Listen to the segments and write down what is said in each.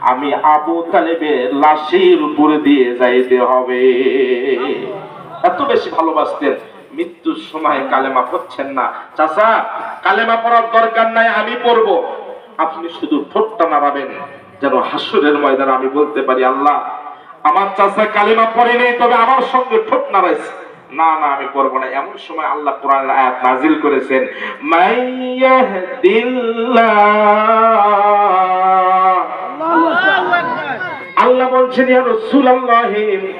আমি আবু তালেবের লাশের উপরে দিয়ে যাইতে হবে। এত বেশি ভালোবাসতেন, মৃত্যুর সময় কালেমা পড়ছেন না। চাচা, কালেমা পড়ার দরকার নাই, আমি পড়ব। আপনি শুধু ঠোঁটটা নাড়াবেন, যেন হাসুরের ময়দানে আমি বলতে পারি, আল্লাহ, আমার চাচা কালেমা পড়ে নেই তবে আমার সঙ্গে ঠোঁট নাড়াইছে। না না আমি পড়ব না। এমন সময় আল্লাহ কোরআনের আয়াত নাজিল করেছেন আল্লাহ বলছেন ইয়া রাসূলুল্লাহ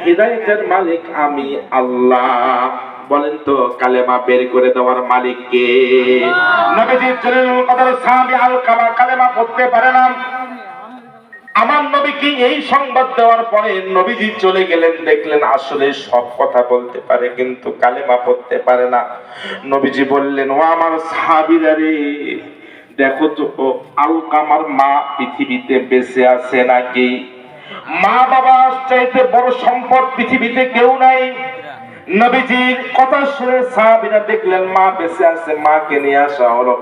হিদায়াতের মালিক আমি আল্লাহ। বলেন তো কালেমা বের করে দেওয়ার মালিক কে? নবীজি জলিলুল কদর সাহাবী আল কালেমা পড়তে পারে না। এই সংবাদ দেওয়ার পরে নবীজি চলে গেলেন, দেখলেন আসলে সব কথা বলতে পারে, কিন্তু কালেমা পড়তে পারে না। নবীজি বললেন, ও আমার সাহাবীরা রে, দেখো তো আলকামার মা পৃথিবীতে বেঁচে আছে নাকি? মা বাবা চাইতে বড় সম্পদ পৃথিবীতে কেউ নাই। নবীজির কথা শুনে সাহাবীরা দেখলেন, মা বেঁচে আছে, মাকে নিয়ে আসা হলো।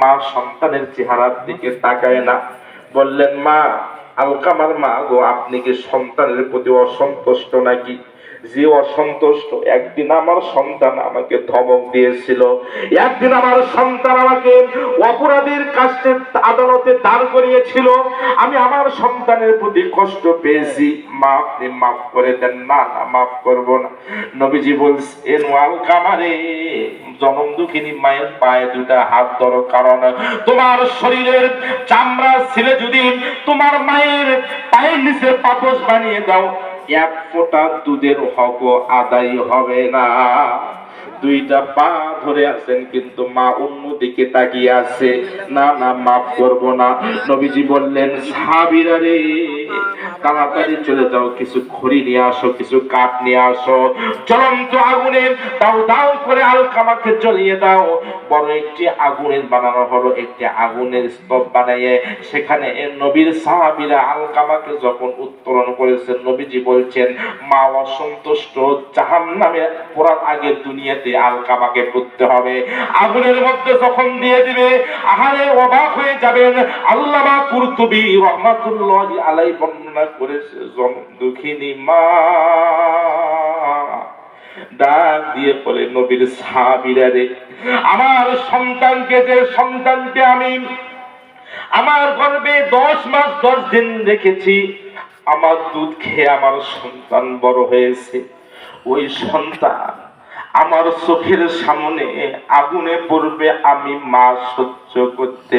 মা সন্তানের চেহারার দিকে তাকায় না। বললেন, মা আলকামার মা গো আপনি কি সন্তানের প্রতি অসন্তুষ্ট নাকি? যে অসন্তুষ্ট, একদিন আমার সন্তান আমাকে ধমক দিয়েছিল। একদিন আমার সন্তান আমাকে অপরাধীর কাছে আদালতে দাঁড় করিয়েছিল। আমি আমার সন্তানের প্রতি কষ্ট পেয়েছি। মা আপনি মাফ করে দেন। না না, মাফ করব না। নবীজি বলছেন কামারে, জনম দুঃখিনী, মায়ের পায়ে দুটা হাত ধরো। কারণ তোমার শরীরের চামড়া ছিলে যদি তোমার মায়ের পায়ের নিচে পাপস বানিয়ে দাও এক ফোঁটা দুধের হক আদায় হবে না। দুইটা পা ধরে আছেন, কিন্তু মা অন্যদিকে তাকিয়ে আছে। না না, মাফ করব না। নবীজি বললেন, সাহাবীরা রে, তাড়াতাড়ি চলে যাও, কিছু খড়ি নিয়ে আসো, কিছু কাঠ নিয়ে আসো। জ্বলন্ত আগুনে দাও দাও করে আলকামাকে জ্বলিয়ে দাও। বড় একটি আগুনের বানানো হলো, একটি আগুনের স্তব সেখানে নবীর সাহাবীরা আলকামাকে যখন উত্তোলন করেছেন নবীজি বলছেন, মা অসন্তুষ্ট জাহান নামে পড়ার আগে দুনিয়াতে আলকামাকে পুততে হবে। আগুনের মধ্যে যখন দিয়ে দিবে। আহারে অবাক হয়ে যাবেন আল্লামা কুরতুবি রহমাতুল্লাহ আলাই বর্ণনা করেছে জনম দুঃখিনী মা। ডাক দিয়ে বলে, নবীর সাহাবীরা রে, আমার সন্তানকে যে সন্তানকে আমি আমার গর্বে দশ মাস দশ দিন রেখেছি, আমার দুধ খেয়ে আমার সন্তান বড় হয়েছে। ওই সন্তান আমার চোখের সামনে আগুনে পড়বে আমি মা সহ্য করতে